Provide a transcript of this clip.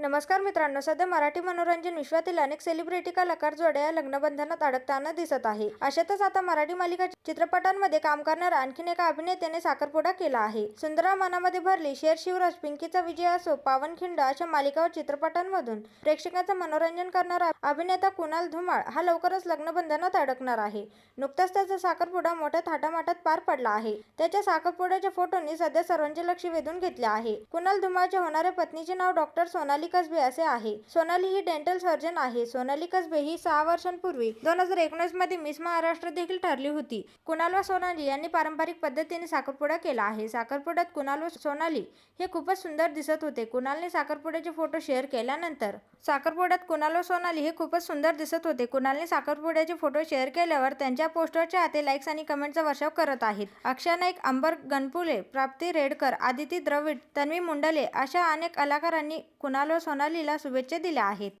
नमस्कार मित्रांनो सध्या मराठी मनोरंजन विश्वातील अनेक सेलिब्रिटी कलाकार जोड्या या लग्नबंधनात अडकताना दिसत आहे. अशातच आता मराठी मालिका चित्रपटांमध्ये काम करणाऱ्या आणखीन एका अभिनेत्याने साखरपुडा केला आहे. सुंदरा मनामध्ये भरली शेर शिवराज पिंकीचा विजय असो पावनखिंड अशा मालिका व चित्रपटांमधून प्रेक्षकांचं मनोरंजन करणारा अभिनेता कुणाल धुमाळ हा लवकरच लग्नबंधनात अडकणार आहे. नुकताच त्याचा साखरपुडा मोठ्या थाटामाटात पार पडला आहे. त्याच्या साखरपुड्याच्या फोटोंनी सध्या सर्वांचे लक्ष वेधून घेतले आहे. कुणाल धुमाळच्या होणाऱ्या पत्नीचे नाव डॉक्टर सोनाली कसबे असे आहे. सोनाली ही डेंटल सर्जन आहे. सोनाली कसबे ही सहा वर्षांपूर्वी दोन हजार एकोणीसमध्ये मिस महाराष्ट्र देखील ठरली होती. कुणाल व सोनाली यांनी पारंपरिक पद्धतीने साखरपुडा केला आहे. साखरपुड्यात कुणाल व सोनाली हे खूपच सुंदर दिसत होते. कुणालने साखरपुड्याचे फोटो शेअर केल्यानंतर साखरपुड्यात कुणाल व सोनाली हे खूपच सुंदर दिसत होते. कुणालने साखरपुड्याचे फोटो शेअर केल्यावर त्यांच्या पोस्टरच्या हाते लाईक्स आणि कमेंटचा वर्षाव करत आहेत. अक्षय नाईक अंबर गणपुले प्राप्ती रेडकर आदिती द्रविड तन्वी मुंडले अशा अनेक कलाकारांनी कुणाल व सोनालीला शुभेच्छा दिल्या आहेत.